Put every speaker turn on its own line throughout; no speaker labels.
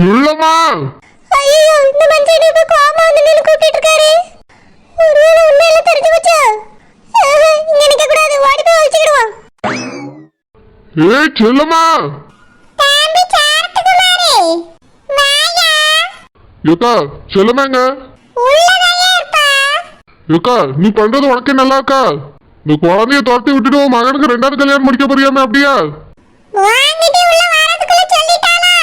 செல்லம்மா
ஐயோ இந்த மனுஷன் இப்ப கோமா வந்து நின்னு கூப்பிட்டு இருக்காரு ஒருவேளை உண்மையில தெரிஞ்சு போச்சா? இங்க நிக்க கூடாது ஓடி போய் ஒழிச்சுக்கிடுவோம்
ஏய் செல்லம்மா
தம்பி சாரத்துக்குமாரே வாயா.
ஏக்கா செல்லமாங்க?
உள்ளதாயா இருப்பா?
நீ பண்றது உனக்கே நல்லா இருக்கா இந்த குழந்தைய துரத்தி விட்டுட்டு உன் மகனுக்கு ரெண்டாவது கல்யாணம் முடிக்க போறியாமே அப்படியா
வாங்கிட்டு உள்ள வரதுக்குள்ள சொல்லிட்டாளா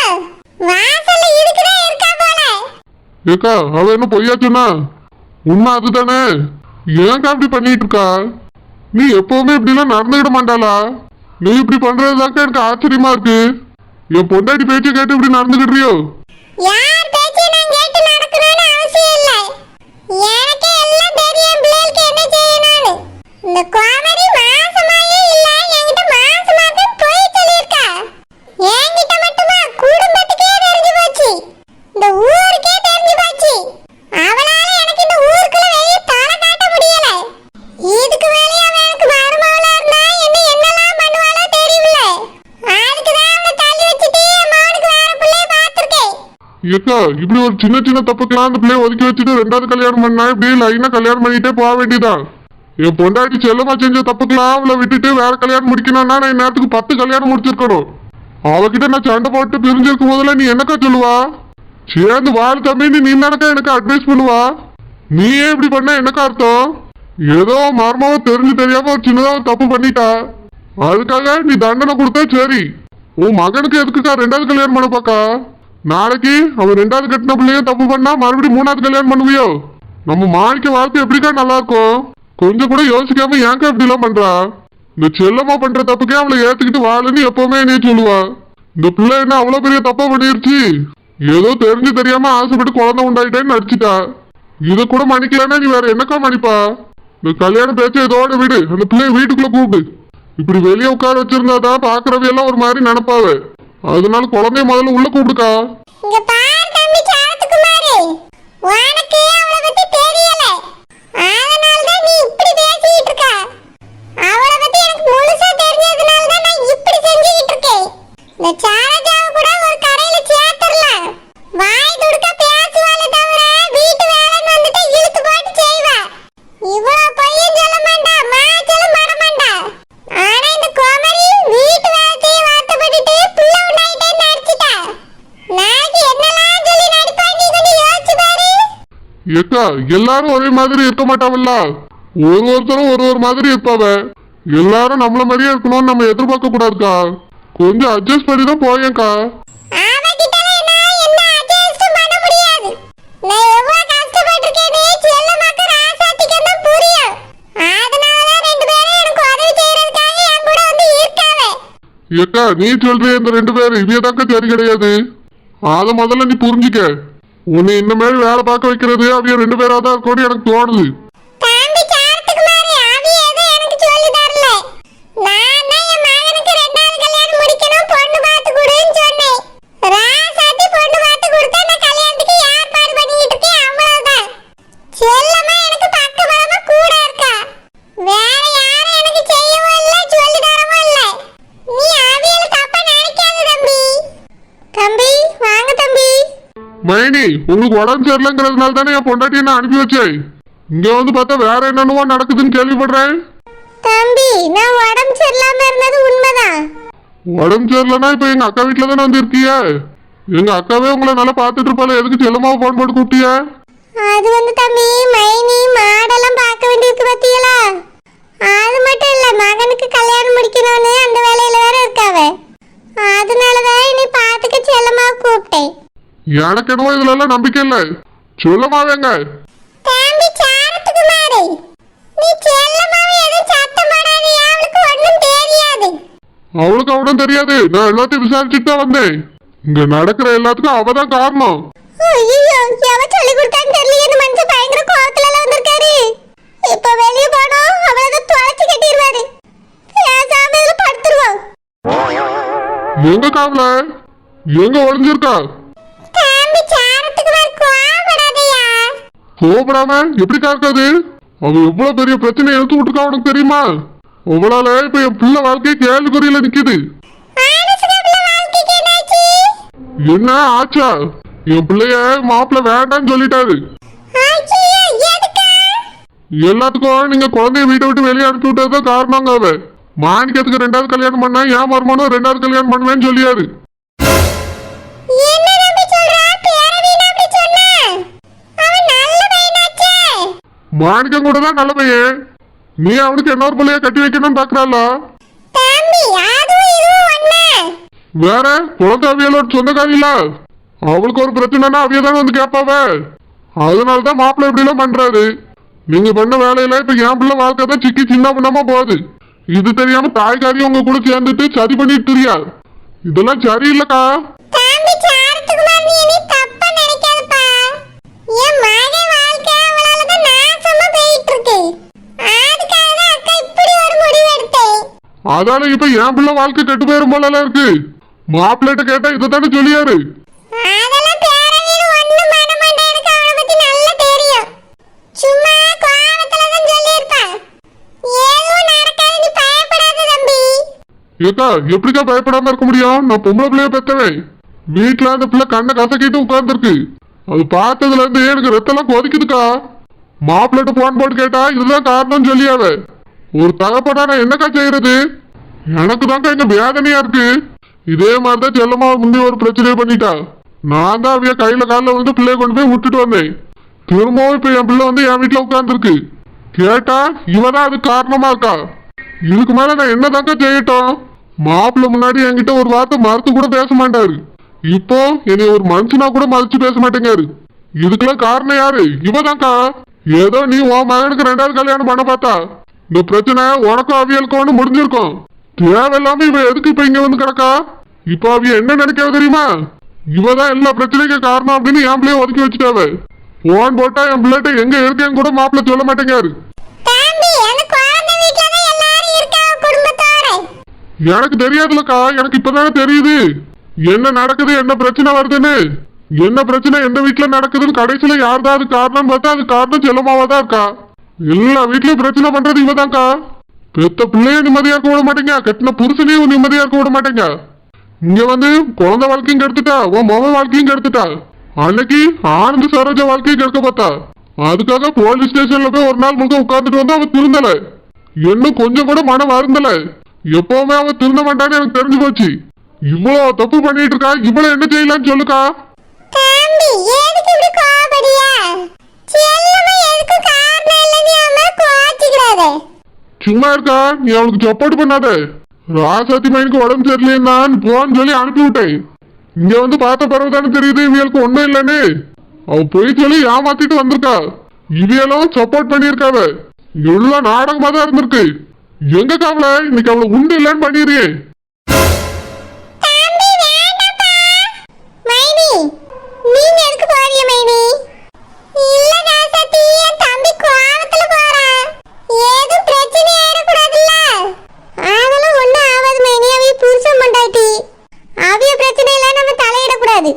வாசல்ல இருக்குதே இருக்கா போல
ஏக்கா அவ என்ன பொய்யா சொன்னா உண்மை அதுதானே? ஏன்க்கா இப்படி பண்ணிட்டு இருக்கா நீ எப்பவுமே இப்படிலாம் நடந்துக்கிட மாட்டாளா? நீ இப்படி பண்றதுதாக்கா எனக்கு ஆச்சரியமா இருக்கு. என் பொண்டாட்டி பேச்சை கேட்டு இப்படி நடந்துக்கிடுறியோ?
இந்த பேச்சை
ஏக்கா இப்படி ஒரு சின்ன சின்ன தப்புக்கெல்லாம் அந்த பிள்ளைய ஒதுக்கி வச்சுட்டு ரெண்டாவது கல்யாணம் பண்ணா இப்படி லைனா கல்யாணம் பண்ணிட்டே போக வேண்டியதான் என் பொண்டாட்டி செல்லமா செஞ்ச தப்புக்கெல்லாம் அவளை விட்டுட்டு வேற கல்யாணம் முடிக்கணும்னா நான் இந்நேரத்துக்கு பத்து கல்யாணம் முடிச்சிருக்கணும். அவகிட்ட நான் சண்டை போட்டு பிரிஞ்சிருக்கும் போதுல நீ என்னக்கா சொல்லுவா? சேர்ந்து வாழ் தம்பி நீ நடக்க எனக்கு அட்வைஸ் பண்ணுவா? நீ ஏன் இப்படி பண்ண என்னக்கா அர்த்தம்? ஏதோ மர்மாவை தெரிஞ்சு தெரியாம ஒரு சின்னதாக தப்பு பண்ணிட்டா? அதுக்காக நீ தண்டனை கொடுத்தா சரி. உன் மகனுக்கு எதுக்குக்கா ரெண்டாவது கல்யாணம் பண்ண பாக்கா? நாளைக்கு அவன் ரெண்டாவது கட்டின பிள்ளையும் தப்பு பண்ணா மறுபடியும் மூணாவது கல்யாணம் பண்ணுவியோ? நம்ம மாணிக்க வாழ்த்து எப்படிக்கா நல்லா இருக்கும் கொஞ்சம் கூட யோசிக்காம ஏங்க இப்படி எல்லாம் பண்றா? இந்த செல்லமா பண்ற தப்புக்கே அவளை ஏத்துக்கிட்டு வாழுன்னு எப்பவுமே நீ சொல்லுவா. இந்த பிள்ளை என்ன அவ்வளவு பெரிய தப்பா பண்ணிருச்சு? ஏதோ தெரிஞ்சு தெரியாம ஆசைப்பட்டு குழந்தை உண்டாயிட்டேன்னு நடிச்சிட்டா. இதை கூட மன்னிக்கலன்னா நீ வேற என்னக்கா மன்னிப்பா? இந்த கல்யாண பேச்ச இதோட விடு. அந்த பிள்ளைய வீட்டுக்குள்ள கூப்பிடு. இப்படி வெளியே உட்கார வச்சிருந்தா தான் பாக்குறவ ஒரு மாதிரி நினைப்பாவே. அதனால குழந்தைய முதல்ல உள்ள கூப்பிடுக்கா.
இங்க பார் தம்பி சரத்குமார் உனக்கு அவளை பத்தி தெரியல அதனால தான் நீ இப்படி பேசிட்டு இருக்க அவளை பத்தி எனக்கு முழுசா தெரிஞ்சதுனால தான் நான் இப்படி செஞ்சுக்கிட்டு இருக்கேன் இந்த சாரஜாவை கூட ஒரு கடையில சேர்த்துடலாம் வாய் துடுக்க பேசுவாளே தவிர வீட்டு வேலைன்னு வந்துட்டு இழுத்து போட்டு செய்வா இவ்வளோ பொய்யும் சொல்ல மாட்டா மாச்சலும் பட மாட்டா ஆனா இந்த கோமரி வீட்டு வேலை செய்ய வார்த்தைப்பட்டுட்டு புள்ள உண்டாயிட்டேன்னு நடிச்சிட்டா நாளைக்கு என்னெல்லாம் சொல்லி நடிப்பா நீ கொஞ்சம் யோசிச்சு பாரு
ஏக்கா எல்லாரும் ஒரே மாதிரி இருக்க மாட்டாவல்ல. ஒரு ஒருத்தரும் ஒரு ஒரு மாதிரி இருப்பாவ. எல்லாரும் நம்மள மாதிரியே இருக்கணும்னு நம்ம எதிர்பார்க்க கூடாதுக்கா. கொஞ்சம் அட்ஜஸ்ட் பண்ணி தான்
இருக்காவ.
ஏக்கா நீ சொல்ற இந்த ரெண்டு பேரும் இவையதாக்கா சரி கிடையாது. அத முதல்ல நீ புரிஞ்சுக்க. உன்னை இந்த மாதிரி வேலை பார்க்க வைக்கிறது அவைய ரெண்டு பேரா தான் இருக்கும்னு எனக்கு தோணுது
தம்பி சாரத்துக்கு மாறி அவி எதுவும் எனக்கு சொல்லி தரல. நான் தான் என் மகனுக்கு ரெண்டாவது கல்யாணம் முடிக்கணும், பொண்ணு பார்த்து கொடுன்னு சொன்னேன். ராசாத்தி பொண்ணு பார்த்து கொடுத்தா நான் கல்யாணத்துக்கு ஏற்பாடு பண்ணிக்கிட்டு இருக்கேன், அவ்வளவுதான். செல்லம்மா எனக்கு பக்கபலமா கூட இருக்கா. வேற யாரும் எனக்கு செய்யவும் இல்ல, சொல்லி தரவும் இல்ல. நீ அவியல தப்பா நினைக்காத தம்பி. தம்பி வாங்க தம்பி
மைனி உங்களுக்கு உடம்பு சரியில்லைங்கிறதுனால தானே என் பொண்டாட்டியை நான் அனுப்பி வச்சேன். இங்க வந்து பார்த்தா வேற என்னென்னவோ நடக்குதுன்னு கேள்விப்படுறேன்.
தம்பி நான் உடம்பு சரியில்லாம இருந்தது உண்மைதான்.
உடம்பு சரியில்லைன்னா இப்ப எங்க அக்கா வீட்டுல தானே வந்து இருக்கிய எங்க அக்காவே உங்களை நல்லா பார்த்துட்டு இருப்பாள் எதுக்கு செல்லமாவை போன் போட்டு கூப்பிட்டிய?
அது வந்து தம்பி மைனி மாடெல்லாம் பார்க்க வேண்டியிருக்கு பத்தியலா அது மட்டும் இல்ல மகனுக்கு கல்யாணம் முடிக்கணும்னு அந்த வேலையில வேற இருக்காவ அதனாலதான் என்னை பார்த்துக்க செல்லமா கூப்பிட்டேன்
எனக்கு என்னவோ இதுல எல்லாம் நம்பிக்கை இல்லை. சொல்லமாவேங்க
அவளுக்கு
அவனும் தெரியாது. நான் எல்லாத்தையும் விசாரிச்சுட்டு தான் வந்தேன். இங்க நடக்கிற எல்லாத்துக்கும் அவ தான் காரணம். எங்க காவல? எங்க ஒளிஞ்சிருக்கா? கோபப்படாம எப்படி காக்காது அவ எவ்வளவு பெரிய பிரச்சனை எடுத்து விட்டுருக்கா உனக்கு தெரியுமா? உங்களால இப்ப என் பிள்ளை வாழ்க்கை கேள்விக்குறியில நிக்குது. என்ன ஆச்சா? என் பிள்ளைய மாப்பிள்ள வேண்டாம்னு சொல்லிட்டாரு? எல்லாத்துக்கும் நீங்க குழந்தைய வீட்டை விட்டு வெளியே அனுப்பி விட்டதுதான் காரணங்க அவ. மாணிக்கத்துக்கு ரெண்டாவது கல்யாணம் பண்ணா ஏன் மருமனும் ரெண்டாவது கல்யாணம் பண்ணுவேன்னு சொல்லியாரு. மாணிக்கம் கூட தான் நல்ல பையன் நீ அவனுக்கு இன்னொரு பிள்ளைய கட்டி வைக்கணும்னு பாக்குறாளா. வேற குழந்தை அவியலோட சொந்தக்காரில அவளுக்கு ஒரு பிரச்சனைனா அவிய தானே வந்து கேட்பாவ அதனால தான் மாப்பிள்ளை இப்படி எல்லாம் பண்றாரு. நீங்க பண்ண வேலையில இப்ப என் பிள்ளை வாழ்க்கை தான் சிக்கி சின்ன பண்ணாம போகுது. இது தெரியாம தாய்க்காரி உங்க கூட சேர்ந்துட்டு சரி பண்ணிட்டு தெரியா? இதெல்லாம் சரியில்லைக்கா. அதால இப்ப என் பிள்ளை வாழ்க்கை கெட்டு போயிரும் போல இருக்கு. மாப்பிள்ளைகிட்ட கேட்டா இதை தானே சொல்லியாரு. ஏக்கா எப்படிக்கா பயப்படாம இருக்க முடியும்? நான் பொம்பளை பிள்ளைய பெத்தவன் வீட்டுல அந்த பிள்ளை கண்ணை கசக்கிட்டு உட்கார்ந்துருக்கு. அது பார்த்ததுல இருந்து எனக்கு ரத்தம்லாம் கொதிக்குதுக்கா. மாப்பிள்ளைட்ட போன் போட்டு கேட்டா இதுதான் காரணம் சொல்லியாவ. ஒரு தகப்படா நான் என்னக்கா செய்யறது? எனக்கு தாங்க எங்க வேதனையா இருக்கு. இதே மாதிரிதான் செல்லமா முந்தி ஒரு பிரச்சனையை பண்ணிட்டா. நான் தான் அவைய கையில காலில் வந்து பிள்ளைய கொண்டு போய் விட்டுட்டு வந்தேன். திரும்பவும் இப்ப என் பிள்ளை வந்து என் வீட்டுல உட்கார்ந்துருக்கு. கேட்டா இவதான் அதுக்கு காரணமா இருக்கா? இதுக்கு மேல நான் என்னதாங்க செய்யட்டும்? மாப்பிள்ளை முன்னாடி என்கிட்ட ஒரு வார்த்தை மறுத்து கூட பேச மாட்டாரு. இப்போ என்னை ஒரு மனுஷனா கூட மதிச்சு பேச மாட்டேங்காரு. இதுக்கெல்லாம் காரணம் யாரு? இவதான்க்கா. ஏதோ நீ உன் மகனுக்கு ரெண்டாவது கல்யாணம் பண்ண பார்த்தா. இந்த பிரச்சனை உனக்கும் அவியலுக்கும் ஒண்ணு முடிஞ்சிருக்கும். தேவையில்லாம இவ எதுக்கு இப்ப இங்க வந்து கிடக்கா? இப்போ அவிய என்ன நினைக்காது தெரியுமா? இவதான் எல்லா பிரச்சனைக்கும் காரணம் அப்படின்னு என் பிள்ளைய ஒதுக்கி வச்சுட்டாவ. போன் போட்டா என் பிள்ளைகிட்ட எங்க இருக்கேன்னு கூட மாப்பிள்ளை சொல்ல மாட்டேங்காரு. எனக்கு தெரியாதுலக்கா எனக்கு இப்பதானே தெரியுது. என்ன நடக்குது என்ன பிரச்சனை வருதுன்னு. என்ன பிரச்சனை எந்த வீட்டுல நடக்குதுன்னு கடைசியில யார்தான் அது காரணம் பார்த்தா அது காரணம் செல்லமாவா தான் இருக்கா? எல்லா வீட்லயும் பிரச்சனை பண்றது இவதான்க்கா. பெத்த பிள்ளைய நிம்மதியா இருக்க விட மாட்டேங்க. கட்டின புருஷனையும் நிம்மதியா இருக்க விட மாட்டேங்க. இங்க வந்து குழந்தை வாழ்க்கையும் கெடுத்துட்டா உன் மொபைல் வாழ்க்கையும் கெடுத்துட்டா. அன்னைக்கு ஆனந்த சரோஜா வாழ்க்கையும் கெடுக்க பார்த்தா. அதுக்காக போலீஸ் ஸ்டேஷன்ல போய் ஒரு நாள் முழுக்க உட்கார்ந்துட்டு வந்து அவன் திருந்தல. இன்னும் கொஞ்சம் கூட மனம் வருந்தல. எப்பவுமே அவன் திருந்த மாட்டான்னு எனக்கு தெரிஞ்சு போச்சு. இவ்வளவு தப்பு பண்ணிட்டு இருக்கா? இவ்வளவு என்ன செய்யலாம்னு சொல்லுக்கா?
கோச்சிக்கிறாத.
சும்மா இருக்கா? நீ அவளுக்கு சப்போர்ட் பண்ணாத. ராசாத்தி மைனுக்கு உடம்பு சரியில்லைன்னா போன்னு சொல்லி அனுப்பி விட்டேன் இங்க வந்து பார்த்த பிறகு தானே தெரியுது இவளுக்கு ஒண்ணும் இல்லைன்னு. அவ போய் சொல்லி ஏமாத்திட்டு வந்திருக்கா. இவையெல்லாம் சப்போர்ட் பண்ணியிருக்காவ. எல்லாம் நாடகமா தான் இருந்திருக்கு. எங்க காவல? இன்னைக்கு அவளை உண்டு இல்லைன்னு பண்ணிடுறியே
தம்பி, வேண்டாப்பா. மைனி, நீங்க எதுக்கு போறீங்க மைனி? இல்ல ராசாத்தி, என் தம்பி கோவத்துல போறான். ஏதும் பிரச்சனை ஆயிடக்கூடாதுல்ல? அதெல்லாம் ஒண்ணும் ஆகாது மைனி, அவிய புருஷன் பொண்டாட்டி. அவிய பிரச்சனையில நம்ம தலையிடக்கூடாது.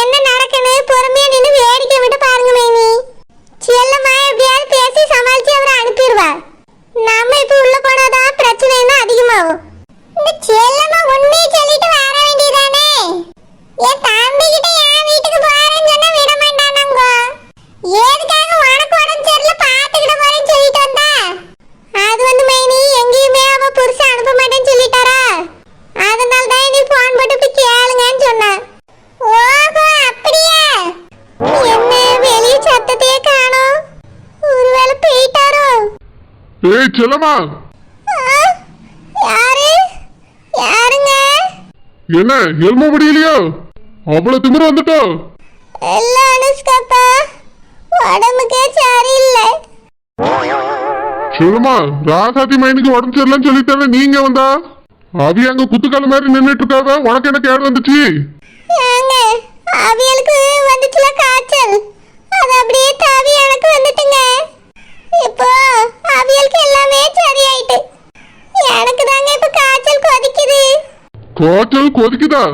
என்ன நடக்குன்னு பொறுமையா நின்னு வேடிக்கை மட்டும் பாருங்க மைனி. செல்லம்மா எப்படியாவது பேசி சமாளிச்சு அவரை அனுப்பிடுவா. நம்ம இப்ப உள்ள போனாதான் பிரச்சனை இன்னும் அதிகமாகும் இந்த செல்லம்மா உண்மையை சொல்லிட்டு வர வேண்டியதானே என் தம்பி கிட்ட என் வீட்டுக்கு போறேன்னு சொன்னா விட மாட்டானாங்க எதுக்காக உனக்கு உடம்பு சரியில்லை பாத்துக்கிட போறேன்னு சொல்லிட்டு வந்தா அது வந்து மைனி எங்கேயுமே அவ புருஷன் அனுப்ப மாட்டேன்னு சொல்லிட்டாரா அதனால தான் நீ போன் போட்டு போய் கேளுங்கன்னு சொன்னா ஓஹோ அப்படியா என்ன வெளிய சத்தத்தையே காணோம் ஒருவேளை போயிட்டாரோ
ஏய்
யாருங்க?
என்ன எலும்ப முடியலையோ அவ்வளவு திமிரு வந்துட்டோ.
இல்ல அனுஷ்காப்பா. உடம்புக்கே சரியில்லை.
சொல்லுமா ராசாத்தி மைனுக்கு உடம்பு சரியில்லைன்னு சொல்லித்தானே நீங்க வந்தா? அவி அங்க குத்துக்கால மாதிரி நின்னுட்டு இருக்காவ உனக்கு என்ன கேடு வந்துச்சு?
அவியலுக்கு வந்துச்சுல காய்ச்சல். அது அப்படியே தாவி எனக்கு வந்துட்டுங்க. இப்போ அவியலுக்கு எல்லாமே சரியாயிட்டு. எனக்கு தாங்க இப்போ காய்ச்சல் கொதிக்குது.
காய்ச்சல் கொதிக்குதா?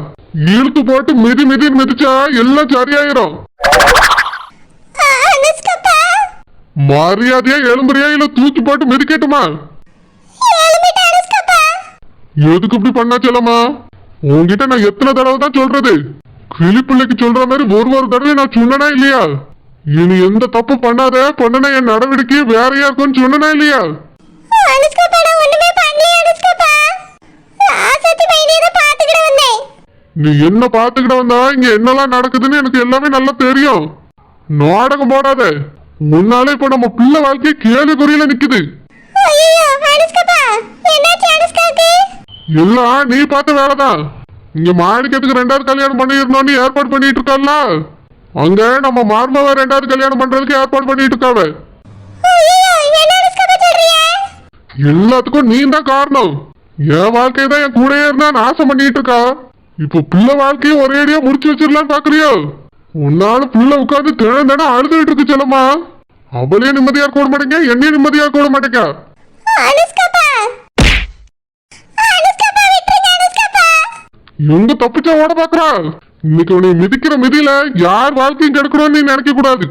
இழுத்து போட்டு மிதி மிதி மிதிச்சா எல்லாம் சரியாயிரும். மரியாதையா எலும்புறியா இல்ல தூக்கி போட்டு மிதிக்கட்டுமா? எதுக்கு இப்படி பண்ணா செல்லம்மா? உன்கிட்ட நான் எத்தனை தடவை தான் சொல்றது? கிளிப்பிள்ளைக்கு சொல்ற மாதிரி ஒரு ஒரு தடவை நான் சொன்னனா இல்லையா? இனி எந்த தப்பு பண்ணாத பண்ணனா என் நடவடிக்கை வேறையா இருக்கும்னு சொன்னனா இல்லையா? நீ என்ன பாத்துக்கிட்ட வந்தா இங்க என்னெல்லாம் நடக்குதுன்னு எனக்கு எல்லாமே நல்லா தெரியும். நாடகம் போடாத. முன்னாலே இப்ப நம்ம பிள்ளை வாழ்க்கை கேள்விக்குறியில நிக்குது. எல்லாம் நீ பார்த்த வேலைதான். இங்க மாணிக்கத்துக்கு ரெண்டாவது கல்யாணம் பண்ணிருந்தோன்னு ஏற்பாடு பண்ணிட்டு இருக்கல்ல அங்க நம்ம மார்மாவை ரெண்டாவது கல்யாணம் பண்றதுக்கு ஏற்பாடு பண்ணிட்டு இருக்காவ எல்லாத்துக்கும் நீ தான் காரணம். என் வாழ்க்கை தான் என் கூடயே இருந்தா நாசம் பண்ணிட்டு இருக்கா இப்போ பிள்ளை வாழ்க்கையை ஒரேடியா முடிச்சு வச்சிடலாம் பாக்குறியோ? உன்னால பிள்ளை உட்காந்து தினம் அழுதுகிட்டு இருக்கு செல்லம்மா. அவளையும் நிம்மதியா விட மாட்டேங்க என்னையும் நிம்மதியா விட மாட்டேங்க. எங்க தப்பிச்சா ஓட பாக்குறா? இன்னைக்கு உன்னை மிதிக்கிற மிதியில யார் வாழ்க்கையும் கெடுக்கணும்னு நீ நினைக்க கூடாது.